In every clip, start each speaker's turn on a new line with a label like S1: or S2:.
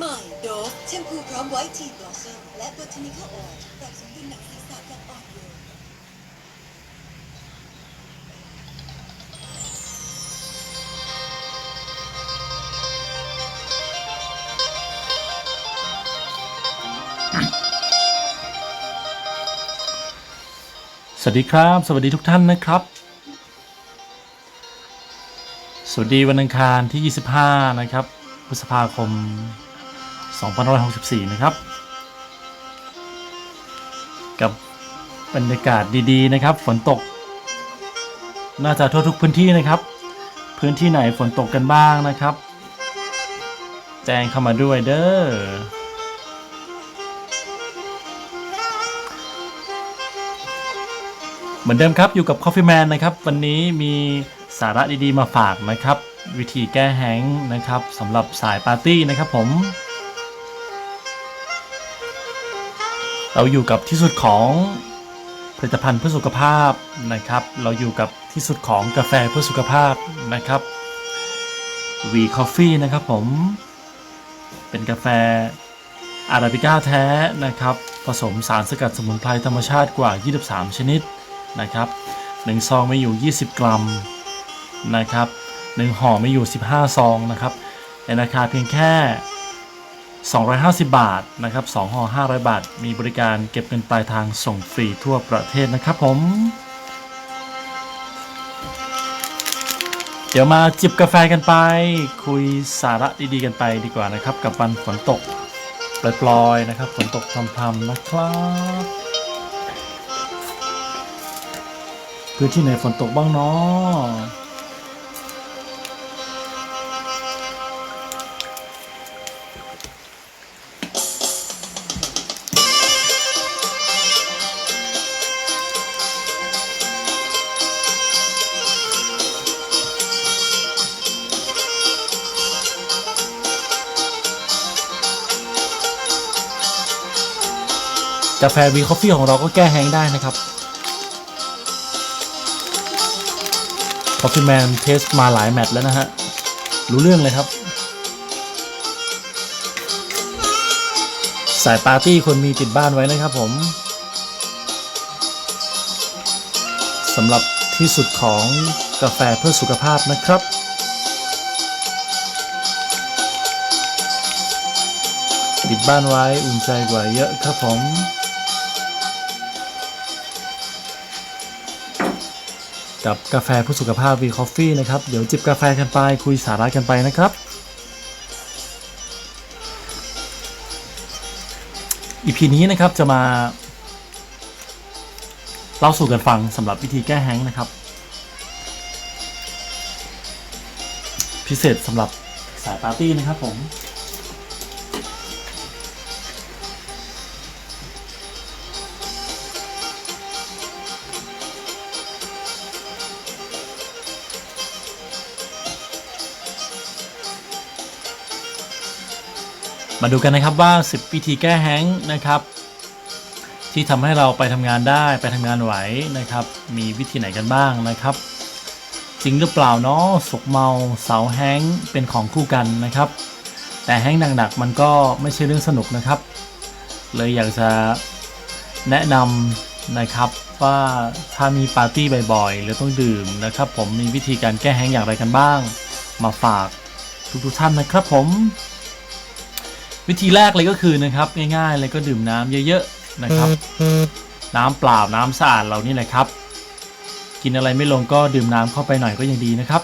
S1: ใหม่โดฟแชมพูพร้อมไวท์ทีบลอสซัมและ Botanical Oil ปรับสมดุลหนังศีรษะอย่างอ่อนโยน
S2: สวัสดีครับ สวัสดีทุกท่านนะครับ สวัสดีวันอังคารที่ 25 นะครับพฤษภาคม 2564 นะครับ กับบรรยากาศดีๆนะครับ ฝนตก น่าจะทั่วทุกพื้นที่นะครับ พื้นที่ไหนฝนตกกันบ้างนะครับ แจ้งเข้ามาด้วยเด้อเหมือนเดิมครับอยู่กับ Coffee Man นะครับ วันนี้มีสาระดีๆมาฝากนะครับ วิธีแก้แห้งนะครับสำหรับสายปาร์ตี้นะครับผม เราอยู่กับที่สุดของผลิตภัณฑ์เพื่อสุขภาพนะครับ เราอยู่กับที่สุดของกาแฟเพื่อสุขภาพนะครับ V Coffee นะครับผม เป็นกาแฟอาราบิก้าแท้นะครับ ผสมสารสกัดสมุนไพรธรรมชาติกว่า 23 ชนิดนะครับ1ซองมีอยู่ 20 กรัมนะครับ1ห่อมีอยู่ 15 ซองนะครับในราคาเพียงแค่ 250 บาทนะครับ2ห่อ500 บาท มีบริการเก็บเงินปลายทางส่งฟรีทั่วประเทศนะครับผม เดี๋ยวมาจิบกาแฟกันไป คุยสาระดีๆกันไปดีกว่านะครับ กับวันฝนตกปลอยๆนะครับฝนตกพรำๆนะครับ พื้นที่ไหนฝนตกบ้างเนาะ กาแฟวีคอฟฟี่ของเราก็แก้แห้งได้นะครับ c o f f e e Man เทสมาหลายแมตช์แล้วนะฮะ รู้เรื่องเลยครับ สายปาร์ตี้คนมีติดบ้านไว้นะครับผมสำหรับที่สุดของกาแฟเพื่อสุขภาพนะครับติดบ้านไว้อุ่นใจกว่าเยอะครับผม กับกาแฟเพื่อสุขภาพวีคอฟฟี่นะครับ เดี๋ยวจิบกาแฟกันไปคุยสาระกันไปนะครับ อีพีนี้นะครับจะมาเล่าสู่กันฟังสำหรับวิธีแก้แห้งค์นะครับ พิเศษสำหรับสายปาร์ตี้นะครับผม มาดูกันนะครับว่า 10 วิธีแก้แห้งนะครับ ที่ทำให้เราไปทำงานได้ไปทำงานไหวนะครับ มีวิธีไหนกันบ้างนะครับ จริงหรือเปล่าเนาะสกเมาเสาแห้งเป็นของคู่กันนะครับ แต่แห้งหนักๆมันก็ไม่ใช่เรื่องสนุกนะครับ เลยอยากจะแนะนำนะครับว่าถ้ามีปาร์ตี้บ่อยๆ หรือต้องดื่มนะครับ ผมมีวิธีการแก้แห้งอย่างไรกันบ้าง มาฝากทุกๆท่านนะครับผม วิธีแรกเลยก็คือนะครับ ง่ายๆเลยก็ดื่มน้ำเยอะๆนะครับ น้ำเปล่าน้ำสะอาดเรานี่แหละครับ กินอะไรไม่ลงก็ดื่มน้ำเข้าไปหน่อยก็ยังดีนะครับ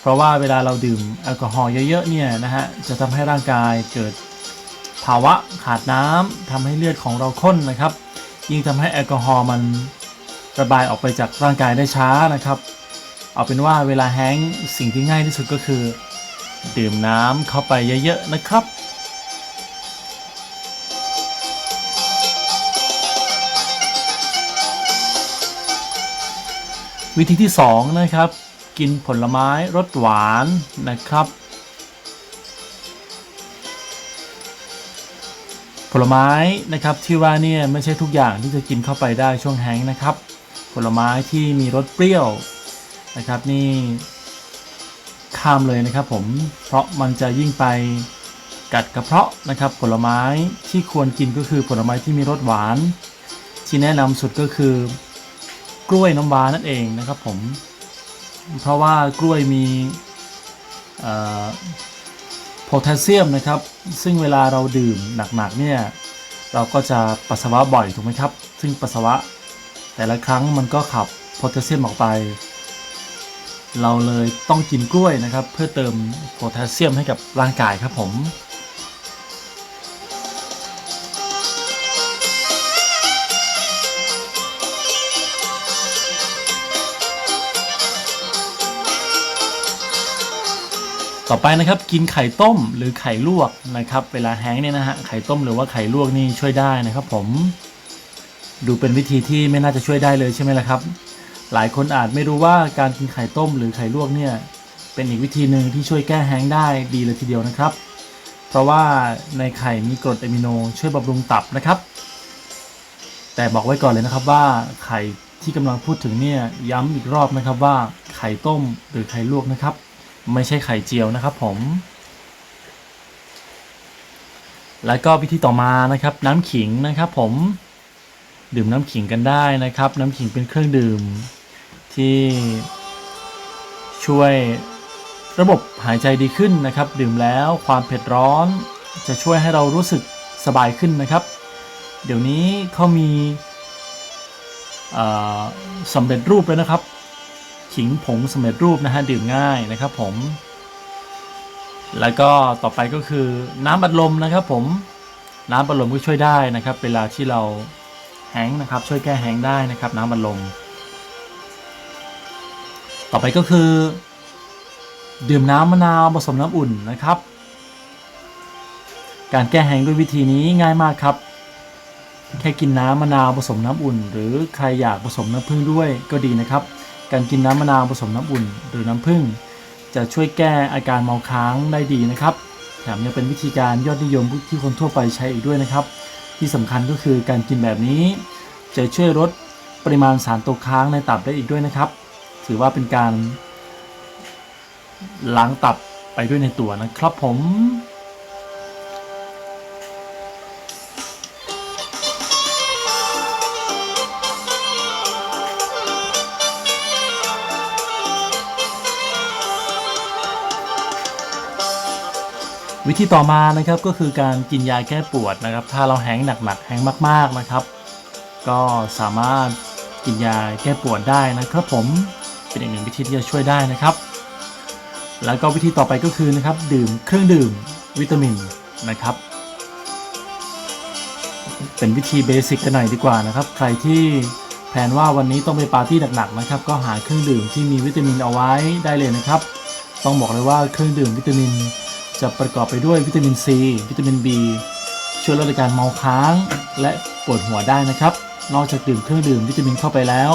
S2: เพราะว่าเวลาเราดื่มแอลกอฮอล์เยอะๆเนี่ยนะฮะจะทำให้ร่างกายเกิดภาวะขาดน้ำทำให้เลือดของเราข้นนะครับ ยิ่งทำให้แอลกอฮอล์มันระบายออกไปจากร่างกายได้ช้านะครับ เอาเป็นว่าเวลาแห้งก์สิ่งที่ง่ายที่สุดก็คือ ดื่มน้ำเข้าไปเยอะๆนะครับ วิธีที่ 2 นะครับ กินผลไม้รสหวานนะครับ ผลไม้นะครับที่ว่าเนี่ยไม่ใช่ทุกอย่างที่จะกินเข้าไปได้ช่วงแห้งนะครับ ผลไม้ที่มีรสเปรี้ยวนะครับนี่ข้ามเลยนะครับผมเพราะมันจะยิ่งไปกัดกระเพาะนะครับ ผลไม้ที่ควรกินก็คือผลไม้ที่มีรสหวาน ที่แนะนำสุดก็คือ กล้วยน้ำว้านั่นเองนะครับผม เพราะว่ากล้วยมีโพแทสเซียมนะครับ ซึ่งเวลาเราดื่มหนักๆเนี่ยเราก็จะปัสสาวะบ่อยถูกไหมครับ ซึ่งปัสสาวะ แต่ละครั้งมันก็ขับโพแทสเซียมออกไป เราเลยต้องกินกล้วยนะครับ เพื่อเติมโพแทสเซียมให้กับร่างกายครับผม ต่อไปนะครับกินไข่ต้มหรือไข่ลวกนะครับ เวลาแห้งเนี่ยนะฮะไข่ต้มหรือว่าไข่ลวกนี่ช่วยได้นะครับ ผม ดูเป็นวิธีที่ไม่น่าจะช่วยได้เลยใช่ไหมล่ะครับ หลายคนอาจไม่รู้ว่าการกินไข่ต้มหรือไข่ลวกเนี่ย เป็นอีกวิธีหนึ่งที่ช่วยแก้แห้งได้ดีเลยทีเดียวนะครับ เพราะว่าในไข่มีกรดอะมิโนช่วยบำรุงตับนะครับ แต่บอกไว้ก่อนเลยนะครับว่าไข่ที่กำลังพูดถึงเนี่ยย้ำอีกรอบนะครับว่าไข่ต้มหรือไข่ลวกนะครับ ไม่ใช่ไข่เจียวนะครับผม แล้วก็วิธีต่อมานะครับ น้ำขิงนะครับผม ดื่มน้ำขิงกันได้นะครับ น้ำขิงเป็นเครื่องดื่ม ที่ช่วยระบบหายใจดีขึ้นนะครับ ดื่มแล้วความเผ็ดร้อน จะช่วยให้เรารู้สึกสบายขึ้นนะครับ เดี๋ยวนี้เขามีสำเร็จรูปแล้วนะครับ ขิงผงสำเร็จรูปนะฮะดื่มง่ายนะครับผม แล้วก็ต่อไปก็คือน้ำบัดลมนะครับผมน้ำบัดลมก็ช่วยได้นะครับ เวลาที่เราแห้งนะครับช่วยแก้แห้งได้นะครับน้ำบัดลม ต่อไปก็คือ ดื่มน้ำมะนาวผสมน้ำอุ่นนะครับ การแก้แห้งด้วยวิธีนี้ง่ายมากครับ แค่กินน้ำมะนาวผสมน้ำอุ่น หรือใครอยากผสมน้ำผึ้งด้วยก็ดีนะครับ การกินน้ำมะนาวผสมน้ำอุ่น หรือน้ำผึ้งจะช่วยแก้อาการเมาค้างได้ดีนะครับ แถมยังเป็นวิธีการยอดนิยมที่คนทั่วไปใช้อีกด้วยนะครับ ที่สำคัญก็คือการกินแบบนี้ จะช่วยลดปริมาณสารตกค้างในตับได้อีกด้วยนะครับ ถือว่าเป็นการล้างตับไปด้วยในตัวนะครับผม วิธีต่อมานะครับก็คือการกินยาแก้ปวดนะครับ ถ้าเราแห้งหนักๆแห้งมากๆนะครับ ก็สามารถกินยาแก้ปวดได้นะครับ ผมเป็นอีกหนึ่งวิธีที่จะช่วยได้นะครับ แล้วก็วิธีต่อไปก็คือนะครับ ดื่มเครื่องดื่มวิตามินนะครับ เป็นวิธีเบสิกกันหน่อยดีกว่านะครับ ใครที่แผนว่าวันนี้ต้องไปปาร์ตี้หนักๆนะครับ ก็หาเครื่องดื่มที่มีวิตามินเอาไว้ได้เลยนะครับ ต้องบอกเลยว่าเครื่องดื่มวิตามิน จะประกอบไปด้วยวิตามินซีวิตามิน B ช่วยลดอาการเมาค้าง และปวดหัวได้นะครับ นอกจากดื่มเครื่องดื่มวิตามินเข้าไปแล้ว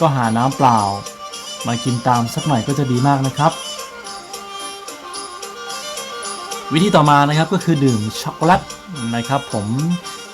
S2: ก็หาน้ำเปล่า มากินตามสักหน่อยก็จะดีมากนะครับ วิธีต่อมานะครับก็คือดื่มช็อกโกแลตนะครับผม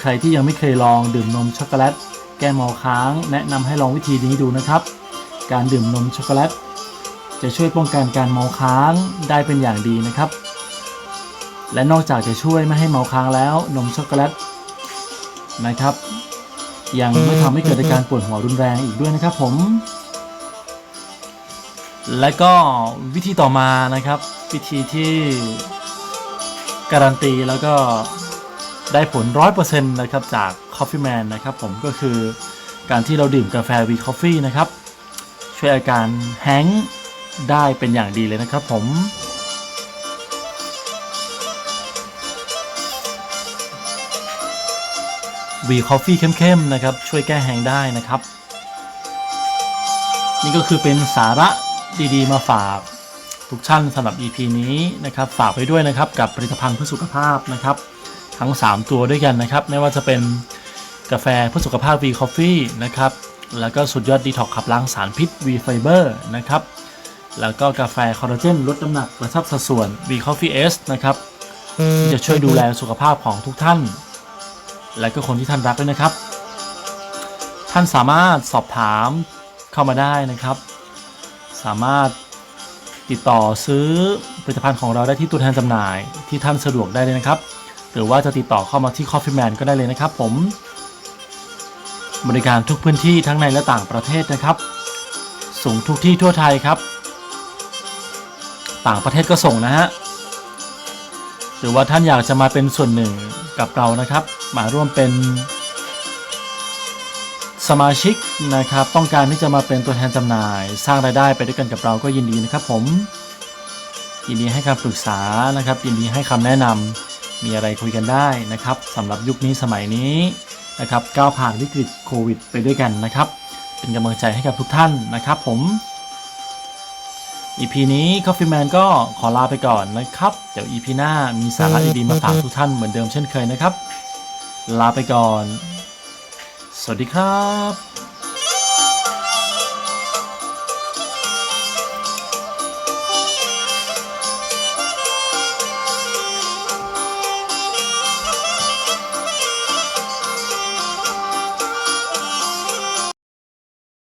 S2: ใครที่ยังไม่เคยลองดื่มนมช็อกโกแลตแก้เมาค้าง แนะนำให้ลองวิธีนี้ดูนะครับ การดื่มนมช็อกโกแลตจะช่วยป้องกันการเมาค้างได้เป็นอย่างดีนะครับ และนอกจากจะช่วยไม่ให้เมาค้างแล้วนมช็อกโกแลตนะครับยังไม่ทำให้เกิดอาการปวดหัวรุนแรงอีกด้วยนะครับผม และก็วิธีต่อมานะครับ วิธีที่การันตีแล้วก็ได้ผล 100%นะครับจาก Coffee Man นะครับผมก็คือการที่เราดื่มกาแฟ V Coffee นะครับ ช่วยอาการแห้งได้เป็นอย่างดีเลยนะครับผม วีคอฟฟี่เข้มๆนะครับ ช่วยแก้แห้งได้นะครับ นี่ก็คือเป็นสาระดีๆ มาฝากทุกท่านสำหรับ EP นี้นะครับ ฝากไว้ด้วยนะครับกับผลิตภัณฑ์เพื่อสุขภาพนะครับ ทั้ง 3 ตัวด้วยกันนะครับ ไม่ว่าจะเป็นกาแฟเพื่อสุขภาพ V Coffee นะครับ แล้วก็สุดยอดดีท็อกขับล้างสารพิษ V Fiber นะครับ แล้วก็กาแฟคอลลาเจนลดน้ำหนักกระชับสัดส่วน V Coffee S นะครับที่จะช่วยดูแลสุขภาพของทุกท่าน และก็คนที่ท่านรักด้วยนะครับ ท่านสามารถสอบถามเข้ามาได้นะครับ สามารถติดต่อซื้อผลิตภัณฑ์ของเราได้ที่ตัวแทนจำหน่ายที่ท่านสะดวกได้เลยนะครับ หรือว่าจะติดต่อเข้ามาที่ Coffee Man ก็ได้เลยนะครับ ผม บริการทุกพื้นที่ทั้งในและต่างประเทศนะครับ ส่งทุกที่ทั่วไทยครับ ต่างประเทศก็ส่งนะฮะ หรือว่าท่านอยากจะมาเป็นส่วนหนึ่งกับเรานะครับ มาร่วมเป็น สมาชิกนะครับ ต้องการที่จะมาเป็นตัวแทนจำหน่าย สร้างรายได้ไปด้วยกันกับเราก็ยินดีนะครับ ผม ยินดีให้คำปรึกษานะครับ ยินดีให้คำแนะนำมีอะไรคุยกันได้นะครับสำหรับยุคนี้สมัยนี้นะครับก้าวผ่านวิกฤตโควิด ไปด้วยกันนะครับ เป็นกำลังใจให้กับทุกท่านนะครับ ผม EP นี้ Coffee Man ก็ขอลาไปก่อนนะครับ เดี๋ยว EP หน้ามีสาระดีๆมาฝากทุกท่านเหมือนเดิมเช่นเคยนะครับ ลาไปก่อน สวัสดีครับ